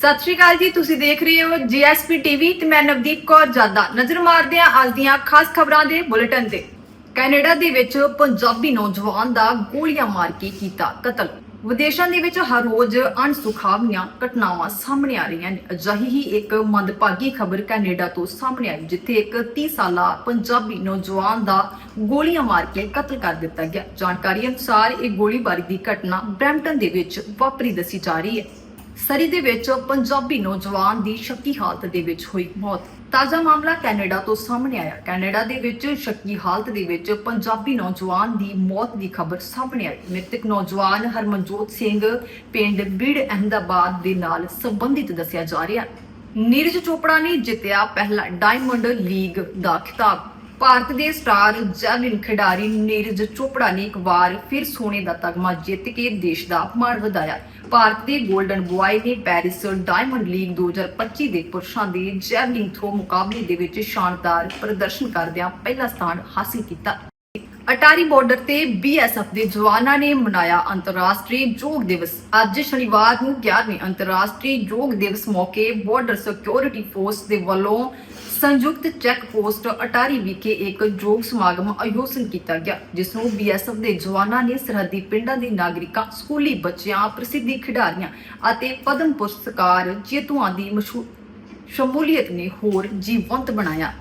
ਸਤਿ ਸ਼੍ਰੀ ਅਕਾਲ ਜੀ, ਤੁਸੀਂ ਦੇਖ ਰਹੇ ਹੋ ਜੀਐਸਪੀ ਟੀਵੀ ਤੇ ਮੈਂ ਨਵਦੀਪ ਕੌਰ ਜਾਦਾ। ਨਜ਼ਰ ਮਾਰਦੇ ਹਾਂ ਅੱਜ ਦੀਆਂ ਖਾਸ ਖਬਰਾਂ ਦੇ ਬੁਲੇਟਿਨ ਤੇ। ਕੈਨੇਡਾ ਦੇ ਵਿੱਚ ਪੰਜਾਬੀ ਨੌਜਵਾਨ ਦਾ ਗੋਲੀਆਂ ਮਾਰ ਕੇ ਕੀਤਾ ਕਤਲ। ਵਿਦੇਸ਼ਾਂ ਦੇ ਵਿੱਚ ਹਰ ਰੋਜ਼ ਅਣਸੁਖਾਵੀਆਂ ਘਟਨਾਵਾਂ ਸਾਹਮਣੇ ਆ ਰਹੀਆਂ ਨੇ। ਅਜਿਹੀ ਹੀ ਇੱਕ ਮੰਦਭਾਗੀ ਖਬਰ ਕੈਨੇਡਾ ਤੋਂ ਸਾਹਮਣੇ ਆਈ, ਜਿੱਥੇ ਇੱਕ 30 ਸਾਲਾ ਪੰਜਾਬੀ ਨੌਜਵਾਨ ਦਾ ਗੋਲੀਆਂ ਮਾਰ ਕੇ ਕਤਲ ਕਰ ਦਿੱਤਾ ਗਿਆ। ਜਾਣਕਾਰੀ ਅਨੁਸਾਰ ਇਹ ਗੋਲੀਬਾਰੀ ਦੀ ਘਟਨਾ ਬ੍ਰੈਂਪਟਨ ਦੇ ਵਿੱਚ ਵਾਪਰੀ ਦੱਸੀ ਜਾ ਰਹੀ ਹੈ। ਸਰੀ ਦੇ ਵਿੱਚ ਪੰਜਾਬੀ ਨੌਜਵਾਨ ਦੀ ਸ਼ੱਕੀ ਹਾਲਤ ਦੇ ਵਿੱਚ ਹੋਈ ਮੌਤ। ਤਾਜ਼ਾ ਮਾਮਲਾ ਕੈਨੇਡਾ ਤੋਂ ਸਾਹਮਣੇ ਆਇਆ। ਕੈਨੇਡਾ ਦੇ ਵਿੱਚ ਸ਼ੱਕੀ ਹਾਲਤ ਦੇ ਵਿੱਚ ਪੰਜਾਬੀ ਨੌਜਵਾਨ ਦੀ ਮੌਤ ਦੀ ਖਬਰ ਸਾਹਮਣੇ ਆਈ। ਮ੍ਰਿਤਕ ਨੌਜਵਾਨ ਹਰਮਨਜੋਤ ਸਿੰਘ ਪਿੰਡ ਬੀੜ, ਅਹਿਮਦਾਬਾਦ ਦੇ ਨਾਲ ਸੰਬੰਧਿਤ ਦੱਸਿਆ ਜਾ ਰਿਹਾ ਨੀਰਜ ਚੋਪੜਾ ਨੇ ਜਿੱਤਿਆ ਪਹਿਲਾ ਡਾਇਮੰਡ ਲੀਗ ਦਾ ਖਿਤਾਬ। ਭਾਰਤ ਦੇ ਸਟਾਰ ਜੈਵਲਿਨ ਖਿਡਾਰੀ ਨੀਰਜ ਚੋਪੜਾ ਨੇ ਇੱਕ ਵਾਰ ਫਿਰ ਸੋਨੇ ਦਾ ਤਗਮਾ ਜਿੱਤ ਕੇ ਦੇਸ਼ ਦਾ ਮਾਣ ਵਧਾਇਆ। ਭਾਰਤ ਦੇ 골ਡਨ ਬੁਆਏ ਨੇ ਪੈਰਿਸ ਡਾਇਮੰਡ ਲੀਗ 2025 ਦੇ ਪੁਰਸ਼ਾਂ ਦੇ ਜੈਵਲਿਨ ਥਰੋ ਮੁਕਾਬਲੇ ਦੇ ਵਿੱਚ ਸ਼ਾਨਦਾਰ ਪ੍ਰਦਰਸ਼ਨ ਕਰਦਿਆਂ ਪਹਿਲਾ ਸਥਾਨ ਹਾਸਲ ਕੀਤਾ। ਅਟਾਰੀ ਬਾਰਡਰ ਤੇ ਬੀਐਸਐਫ ਦੇ ਜਵਾਨਾਂ ਨੇ ਮਨਾਇਆ ਅੰਤਰਰਾਸ਼ਟਰੀ ਯੋਗ ਦਿਵਸ। ਅੱਜ ਸ਼ਨੀਵਾਰ ਨੂੰ 11ਵੇਂ ਅੰਤਰਰਾਸ਼ਟਰੀ ਯੋਗ ਦਿਵਸ ਮੌਕੇ ਬਾਰਡਰ ਸਿਕਿਉਰਿਟੀ ਫੋਰਸ ਦੇ ਵੱਲੋਂ ਸੰਯੁਕਤ ਚੈੱਕ ਪੋਸਟ ਅਟਾਰੀ ਵਿਖੇ ਇੱਕ ਯੋਗ ਸਮਾਗਮ ਆਯੋਜਨ ਕੀਤਾ ਗਿਆ, ਜਿਸ ਨੂੰ ਬੀਐਸਐਫ ਦੇ ਜਵਾਨਾਂ ਨੇ ਸਰਹੱਦੀ ਪਿੰਡਾਂ ਦੇ ਨਾਗਰਿਕਾਂ, ਸਕੂਲੀ ਬੱਚਿਆਂ, ਪ੍ਰਸਿੱਧੀ ਖਿਡਾਰੀਆਂ ਅਤੇ ਪਦਮ ਪੁਰਸਕਾਰ ਜੇਤੂਆਂ ਦੀ ਮਸ਼ਹੂਰ ਸ਼ਮੂਲੀਅਤ ਨੇ ਹੋਰ ਜੀਵੰਤ ਬਣਾਇਆ।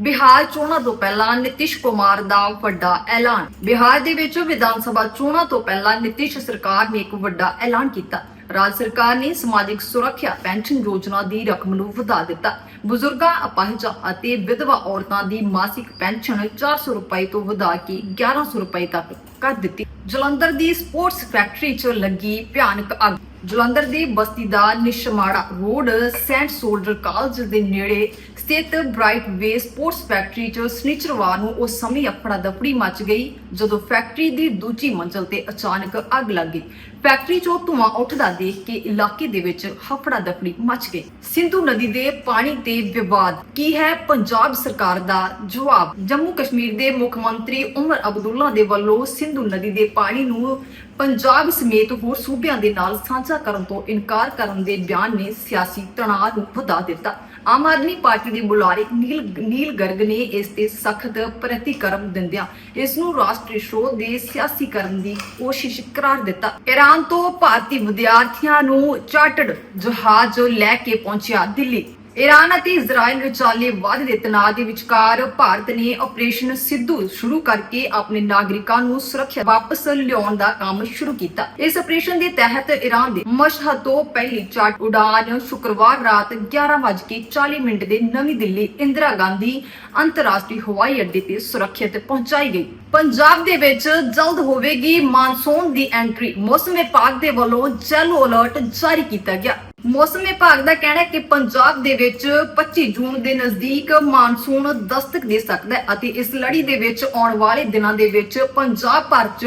ਬਿਹਾਰ ਚੋਣਾਂ ਤੋਂ ਪਹਿਲਾਂ ਨਿਤਿਸ਼ ਕੁਮਾਰ ਦਾ ਵੱਡਾ ਐਲਾਨ। ਬਿਹਾਰ ਦੇ ਵਿੱਚ ਵਿਧਾਨ ਸਭਾ ਚੋਣਾਂ ਤੋਂ ਪਹਿਲਾਂ ਨਿਤਿਸ਼ ਸਰਕਾਰ ਨੇ ਇੱਕ ਵੱਡਾ ਐਲਾਨ ਕੀਤਾ। ਰਾਜ ਸਰਕਾਰ ਨੇ ਸਮਾਜਿਕ ਸੁਰੱਖਿਆ, ਪੈਨਸ਼ਨ ਯੋਜਨਾ ਦੀ ਰਕਮ ਨੂੰ ਵਧਾ ਦਿੱਤਾ। ਬਜ਼ੁਰਗਾਂ, ਅਪਾਹਜਾਂ ਅਤੇ ਵਿਧਵਾ ਔਰਤਾਂ ਦੀ ਮਾਸਿਕ ਪੈਨਸ਼ਨ 400 ਰੁਪਏ ਤੋਂ ਵਧਾ ਕੇ 1100 ਰੁਪਏ ਤੱਕ ਕਰ ਦਿੱਤੀ। ਜਲੰਧਰ ਦੀ ਸਪੋਰਟਸ ਫੈਕਟਰੀ 'ਚ ਲੱਗੀ ਭਿਆਨਕ ਅੱਗ। ਜਲੰਧਰ ਦੇ ਬਸਤੀ ਦਾ ਨਿਸ਼ਮਾੜਾ ਰੋਡ, ਸੈਂਟ ਸੋਲਜਰ ਕਾਲਜ ਦੇ ਨੇੜੇ ਸਥਿਤ ਬ੍ਰਾਈਟ ਵੇ ਸਪੋਰਟਸ ਫੈਕਟਰੀ 'ਚ ਸਨੀਚਰਵਾਰ ਨੂੰ ਉਸ ਸਮੇਂ ਅਫੜਾ ਦਫੜੀ ਮਚ ਗਈ, ਜਦੋਂ ਫੈਕਟਰੀ ਦੀ ਦੂਜੀ ਮੰਜ਼ਲ ਤੇ ਅਚਾਨਕ ਅੱਗ ਲੱਗ ਗਈ। ਫੈਕਟਰੀ 'ਚੋਂ ਧੂੰਆਂ ਉੱਠਦਾ ਦੇਖ ਕੇ ਇਲਾਕੇ ਦੇ ਵਿੱਚ ਹਫੜਾ ਦਫੜੀ ਮਚ ਗਈ। ਸਿੰਧੂ ਨਦੀ ਦੇ ਪਾਣੀ ਤੇ ਵਿਵਾਦ, ਕੀ ਹੈ ਪੰਜਾਬ ਸਰਕਾਰ ਦਾ ਜਵਾਬ? ਜੰਮੂ ਕਸ਼ਮੀਰ ਦੇ ਮੁੱਖ ਮੰਤਰੀ ਉਮਰ ਅਬਦੁੱਲਾ ਦੇ ਵੱਲੋਂ ਸਿੰਧੂ ਨਦੀ ਦੇ ਪਾਣੀ ਨੂੰ ਪੰਜਾਬ ਸਮੇਤ ਹੋਰ ਸੂਬਿਆਂ ਦੇ ਨਾਲ ਸਾਂਝਾ ਕਰਨ ਤੋਂ ਇਨਕਾਰ ਕਰਨ ਦੇ ਬਿਆਨ ਨੇ ਸਿਆਸੀ ਤਣਾਅ ਨੂੰ ਵਧਾ ਦਿੱਤਾ। ਆਮ ਆਦਮੀ ਪਾਰਟੀ ਦੇ ਬੁਲਾਰੇ ਨੀਲ ਨੀਲ ਗਰਗ ਨੇ ਇਸ ਤੇ ਸਖਤ ਪ੍ਰਤੀਕਰਮ ਦਿੰਦਿਆਂ ਇਸ ਨੂੰ ਰਾਸ਼ਟਰੀ ਸ਼ੋਧ ਦੇ ਸਿਆਸੀ ਕਰਨ ਦੀ ਕੋਸ਼ਿਸ਼ ਕਰਾਰ ਦਿੱਤਾ। ਈਰਾਨ ਤੋਂ ਭਾਰਤੀ ਵਿਦਿਆਰਥੀਆਂ ਨੂੰ ਚਾਰਟਰਡ ਜਹਾਜ਼ ਲੈ ਕੇ ਪਹੁੰਚਿਆ ਦਿੱਲੀ। ਈਰਾਨ ਅਤੇ ਇਜ਼ਰਾਈਲ ਵਿਚਾਲੇ ਵਧਦੇ ਤਣਾਅ ਦੇ ਵਿਚਕਾਰ ਭਾਰਤ ਨੇ ਆਪਰੇਸ਼ਨ ਸਿੱਧੂ ਸ਼ੁਰੂ ਕਰਕੇ ਆਪਣੇ ਨਾਗਰਿਕਾਂ ਨੂੰ ਸੁਰੱਖਿਆ ਵਾਪਸ ਲਿਆਉਣ ਦਾ ਕੰਮ ਸ਼ੁਰੂ ਕੀਤਾ। ਇਸ ਆਪਰੇਸ਼ਨ ਦੇ ਤਹਿਤ ਈਰਾਨ ਦੇ ਮਸ਼ਹਦ ਤੋਂ ਪਹਿਲੀ ਚਾਰਟ ਉਡਾਨ ਸ਼ੁੱਕਰਵਾਰ ਰਾਤ 11:40 ਮਿੰਟ ਦੇ ਨਵੀਂ ਦਿੱਲੀ ਇੰਦਰਾ ਗਾਂਧੀ ਅੰਤਰਰਾਸ਼ਟਰੀ ਹਵਾਈ ਅੱਡੇ ਤੇ ਸੁਰੱਖਿਅਤ ਪਹੁੰਚਾਈ ਗਈ। ਪੰਜਾਬ ਦੇ ਵਿੱਚ ਜਲਦ ਹੋਵੇਗੀ ਮਾਨਸੂਨ ਦੀ ਐਂਟਰੀ। ਮੌਸਮ ਵਿਭਾਗ ਦੇ ਵੱਲੋਂ ਯੈਲੋ ਅਲਰਟ ਜਾਰੀ ਕੀਤਾ ਗਿਆ। ਮੌਸਮ ਵਿਭਾਗ ਦਾ ਕਹਿਣਾ ਹੈ ਕਿ ਪੰਜਾਬ ਦੇ ਵਿੱਚ 25 ਜੂਨ ਦੇ ਨਜ਼ਦੀਕ ਮਾਨਸੂਨ ਦਸਤਕ ਦੇ ਸਕਦਾ ਹੈ ਅਤੇ ਇਸ ਲੜੀ ਦੇ ਵਿੱਚ ਆਉਣ ਵਾਲੇ ਦਿਨਾਂ ਦੇ ਵਿੱਚ ਪੰਜਾਬ ਭਰ 'ਚ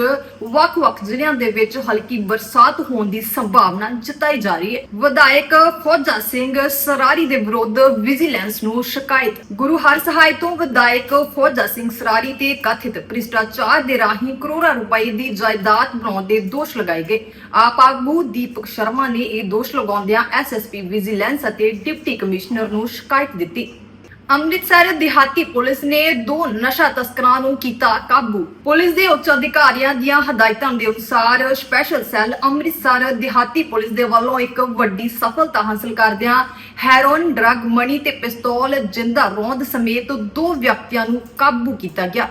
ਵੱਖ-ਵੱਖ ਜ਼ਿਲ੍ਹਿਆਂ ਦੇ ਵਿੱਚ ਹਲਕੀ ਬਰਸਾਤ ਹੋਣ ਦੀ ਸੰਭਾਵਨਾ ਜਤਾਈ ਜਾ ਰਹੀ ਹੈ। ਵਿਧਾਇਕ ਫੌਜਾ ਸਿੰਘ ਸਰਾਰੀ ਦੇ ਵਿਰੁੱਧ ਵਿਜੀਲੈਂਸ ਨੂੰ ਸ਼ਿਕਾਇਤ। ਗੁਰੂ ਹਰ ਹਰਸਹਾਏ ਤੋਂ ਵਿਧਾਇਕ ਫੌਜਾ ਸਿੰਘ ਸਰਾਰੀ ਤੇ ਕਥਿਤ ਭ੍ਰਿਸ਼ਟਾਚਾਰ ਦੇ ਰਾਹੀਂ ਕਰੋੜਾਂ ਰੁਪਏ ਦੀ ਜਾਇਦਾਦ ਬਣਾਉਣ ਦੇ ਦੋਸ਼ ਲਗਾਏ ਗਏ। ਆਪ ਆਗੂ ਦੀਪਕ ਸ਼ਰਮਾ ਨੇ ਇਹ ਦੋਸ਼ ਲਗਾਉਂਦਿਆਂ ਐਸਐਸਪੀ ਵਿਜੀਲੈਂਸ ਅਤੇ ਡਿਪਟੀ ਕਮਿਸ਼ਨਰ ਨੂੰ ਸ਼ਿਕਾਇਤ ਦਿੱਤੀ। ਅੰਮ੍ਰਿਤਸਰ ਦਿਹਾਤੀ ਪੁਲਿਸ ਨੇ ਦੋ ਨਸ਼ਾ ਤਸਕਰਾਂ ਨੂੰ ਕੀਤਾ ਕਾਬੂ। ਪੁਲਿਸ ਦੇ ਉੱਚ ਅਧਿਕਾਰੀਆਂ ਦੀਆਂ ਹਦਾਇਤਾਂ ਦੇ ਅਨੁਸਾਰ ਸਪੈਸ਼ਲ ਸੈੱਲ ਅੰਮ੍ਰਿਤਸਰ ਦਿਹਾਤੀ ਪੁਲਿਸ ਦੇ ਵੱਲੋਂ ਇੱਕ ਵੱਡੀ ਸਫਲਤਾ ਹਾਸਲ ਕਰਦਿਆਂ ਹੈਰੋਇਨ, ਡਰੱਗ, ਮਨੀ ਤੇ ਪਿਸਤੌਲ ਜਿੰਦਾ ਰੋਂਦ ਸਮੇਤ ਦੋ ਵਿਅਕਤੀਆਂ ਨੂੰ ਕਾਬੂ ਕੀਤਾ ਗਿਆ।